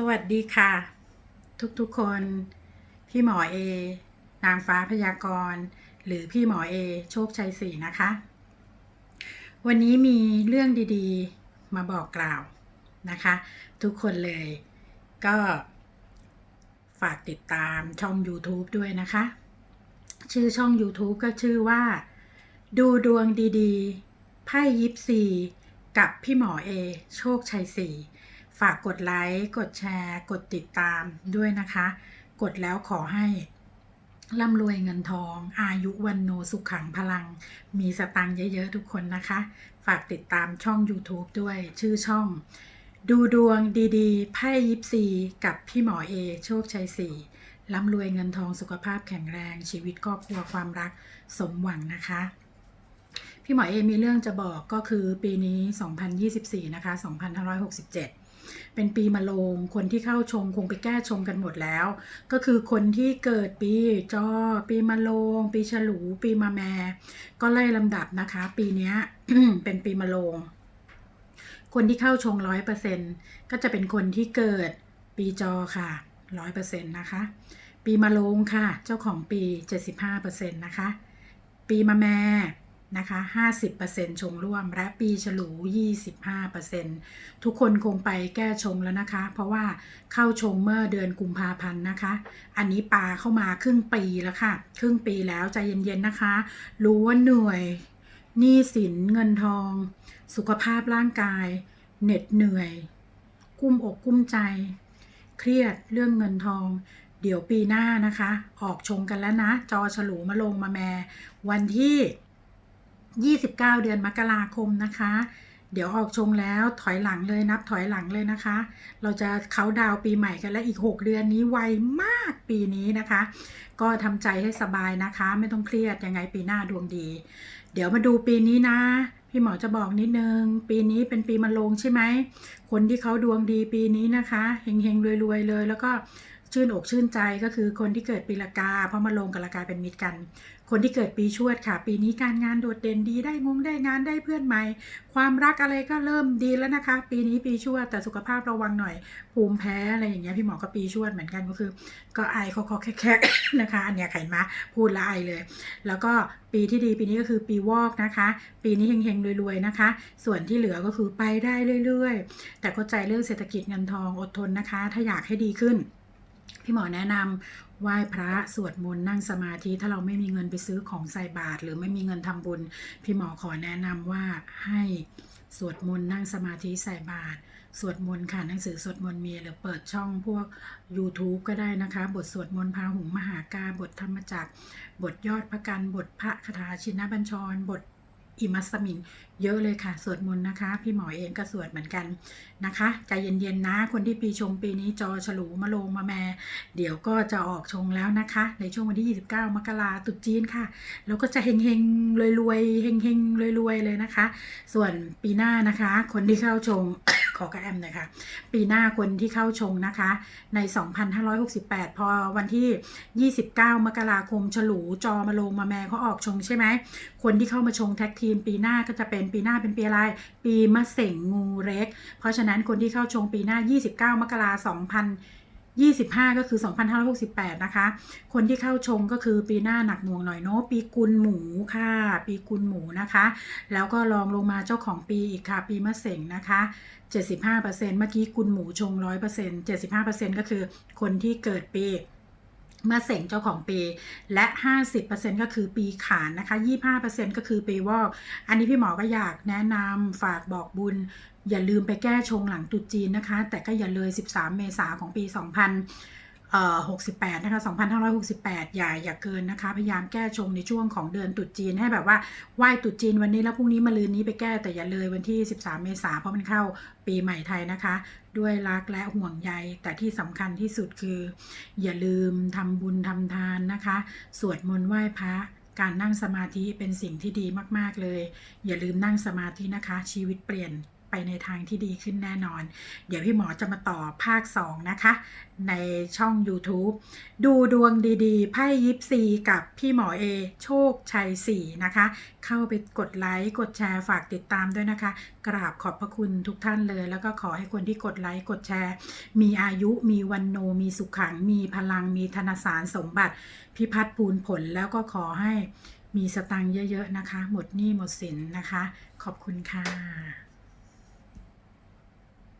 สวัสดีค่ะ ทุกๆคน พี่หมอเอนางฟ้าพยากรณ์ หรือพี่หมอเอ โชคชัยศรีนะคะ วันนี้มีเรื่องดีๆมาบอกกล่าวนะคะ ทุกคนเลยก็ฝากติดตามช่อง YouTube ด้วยนะคะ ชื่อช่อง YouTube ก็ชื่อว่า ดูดวงดีๆไพ่ยิปซีกับพี่หมอเอ โชคชัยศรี ฝากกดไลค์ กดแชร์ กดติดตามด้วยนะคะ กดแล้วขอให้ร่ำรวยเงินทอง อายุวันโนสุขขังพลัง มีสตังค์เยอะ ๆ ทุกคนนะคะ ฝากติดตามช่อง YouTube ด้วยชื่อช่อง ดูดวงดีๆ ไพ่ยิปซีกับพี่หมอเอ โชคชัยศรีร่ำรวยเงินทองสุขภาพแข็งแรง ชีวิตครอบครัวความรักสมหวังนะคะ พี่หมอเอมีเรื่องจะบอกก็คือปีนี้ 2024 นะคะ 2567 เป็นปีมะโรงคนที่เข้าชงคงไปแก้ชงกันหมดแล้ว ก็คือคนที่เกิดปีจอ ปีมะโรงปีฉลู ปีมะแม ก็ไล่ลำดับนะคะ ปีนี้เป็นปีมะโรงคนที่เข้าชงร้อยเปอร์เซ็นก็จะเป็นคนที่เกิดปีจอค่ะร้อยเปอร์เซ็นต์นะคะ ปีมะโรงค่ะ เจ้าของปีเจ็ดสิบห้าเปอร์เซ็นต์นะคะ ปีมะแม่ นะคะ50%ชงร่วม และปีฉลู 25%ทุกคนคงไปแก้ชงแล้วนะคะ เพราะว่าเข้าชงเมื่อเดือนกุมภาพันธ์นะคะ อันนี้ปลาเข้ามาครึ่งปีแล้วค่ะ ครึ่งปีแล้วใจเย็นๆนะคะ รู้ว่าเหนื่อยหนี้สินเงินทอง สุขภาพร่างกาย เหน็ดเหนื่อย กุ้มอกกุ้มใจ เครียดเรื่องเงินทองเดี๋ยวปีหน้านะคะ ออกชงกันแล้วนะ จอฉลูมาลงมาแมวันที่ 29 เดือนมกราคมนะคะ เดี๋ยวออกชงแล้วถอยหลังเลยนับถอยหลังเลยนะคะ เราจะเขาดาวปีใหม่กันแล้วอีก 6 เดือนนี้ไวมากปีนี้นะคะ ก็ทำใจให้สบายนะคะ ไม่ต้องเครียดยังไงปีหน้าดวงดี เดี๋ยวมาดูปีนี้นะ พี่หมอจะบอกนิดนึง ปีนี้เป็นปีมะโรงใช่ไหมคนที่เขาดวงดีปีนี้นะคะเฮงๆรวยๆเลย แล้วก็ ชื่นอกชื่นใจก็คือคนที่เกิดปีละกาเพราะมะโรงกับละกาเป็นมิตรกัน คนที่เกิดปีชวดค่ะ ปีนี้การงานโดดเด่นดีได้งงได้งานได้เพื่อนใหม่ ความรักอะไรก็เริ่มดีแล้วนะคะ ปีนี้ปีชวดแต่สุขภาพระวังหน่อย ภูมิแพ้อะไรอย่างเงี้ยพี่หมอก็ปีชวดเหมือนกันก็คือ ก็ไอคอๆแคกๆนะคะ อันเนี้ยไขมาพูดละไอเลย แล้วก็ปีที่ดีปีนี้ก็คือปีวอกนะคะ ปีนี้เฮงๆรวยๆนะคะ ส่วนที่เหลือก็คือไปได้เรื่อยๆ แต่เข้าใจเรื่องเศรษฐกิจเงินทองอดทนนะคะ ถ้าอยากให้ดีขึ้น พี่หมอแนะนำไหว้พระสวดมนต์นั่งสมาธิ ถ้าเราไม่มีเงินไปซื้อของใส่บาตรหรือไม่มีเงินทำบุญ พี่หมอขอแนะนำว่าให้สวดมนต์นั่งสมาธิใส่บาตรสวดมนต์ค่ะหนังสือสวดมนต์มีหรือเปิดช่องพวก YouTube ก็ได้นะคะ บทสวดมนต์พาหุงมหากาบทธรรมจักร บทยอดพระกัน บทพระคาถาชินบัญชร บท อิมัสมิงเยอะเลยค่ะ สวดมนต์นะคะ พี่หมอเองก็สวดเหมือนกันนะคะใจเย็นๆนะ คนที่ปีชงปีนี้จอฉลูมาลงมาแมเดี๋ยวก็จะออกชงแล้วนะคะ ในช่วงวันที่ 29 มกราตุจีนค่ะ แล้วก็จะเฮงเฮงรวยรวยๆเฮงเฮงรวยรวยๆเลยนะคะ ส่วนปีหน้านะคะ คนที่เข้าชง ขอกระแอมหน่อยค่ะ ปีหน้าคนที่เข้าชงนะคะ ใน 2568 พอวันที่ 29 มกราคมฉลูจอมาลงมาแม่เขาออกชงใช่ไหม คนที่เข้ามาชงแท็กทีม ปีหน้าก็จะเป็นปีหน้าเป็นปีอะไร ปีมะเส็งงูเล็ก เพราะฉะนั้นคนที่เข้าชงปีหน้า 29 มกราคม 25 ก็คือ 2568 นะคะ คนที่เข้าชงก็คือปีหน้าหนักหน่วงหน่อยเนาะปีกุลหมูค่ะ ปีกุลหมูนะคะ แล้วก็รองลงมาเจ้าของปีอีกค่ะ ปีมะเส็งนะคะ 75%เมื่อกี้กุลหมูชง 100% 75%ก็คือคนที่เกิดปี เมื่อเสงเจ้าของปีและ 50%ก็คือปีขานนะคะ 25%ก็คือปีวอกอันนี้พี่หมอก็อยากแนะนำฝากบอกบุญ อย่าลืมไปแก้ชงหลังตุดจีนนะคะ แต่ก็อย่าเลย 13 เมษาของปี 2000 68 นะคะ 2568 อย่าอย่าเกินนะคะ พยายามแก้ชงในช่วงของเดือนตรุษจีนให้แบบว่าไหว้ตรุษจีนวันนี้แล้วพรุ่งนี้มาลืนนี้ไปแก้แต่อย่าเลยวันที่ 13 เมษาเพราะมันเข้าปีใหม่ไทยนะคะ ด้วยรักและห่วงใย แต่ที่สำคัญที่สุดคือ อย่าลืมทำบุญทำทานนะคะ สวดมนต์ไหว้พระการนั่งสมาธิเป็นสิ่งที่ดีมาก ๆ เลย อย่าลืมนั่งสมาธินะคะ ชีวิตเปลี่ยน ไปในทางที่ดีขึ้นแน่นอน เดี๋ยวพี่หมอจะมาต่อภาค 2 นะคะ ในช่อง YouTube ดูดวงดีๆ ไพ่ยิปซีกับพี่หมอเอ โชคชัย4นะคะ เข้าไปกดไลค์กดแชร์ฝากติดตามด้วยนะคะ กราบขอบพระคุณทุกท่านเลย แล้วก็ขอให้คนที่กดไลค์กดแชร์ มีอายุมีวันโนมีสุขขัง มีพลังมีธนสารสมบัติ พิพัฒน์ภูนผลแล้วก็ขอให้มีสตังค์เยอะ ๆ นะคะ หมดหนี้หมดสินนะคะ ขอบคุณค่ะ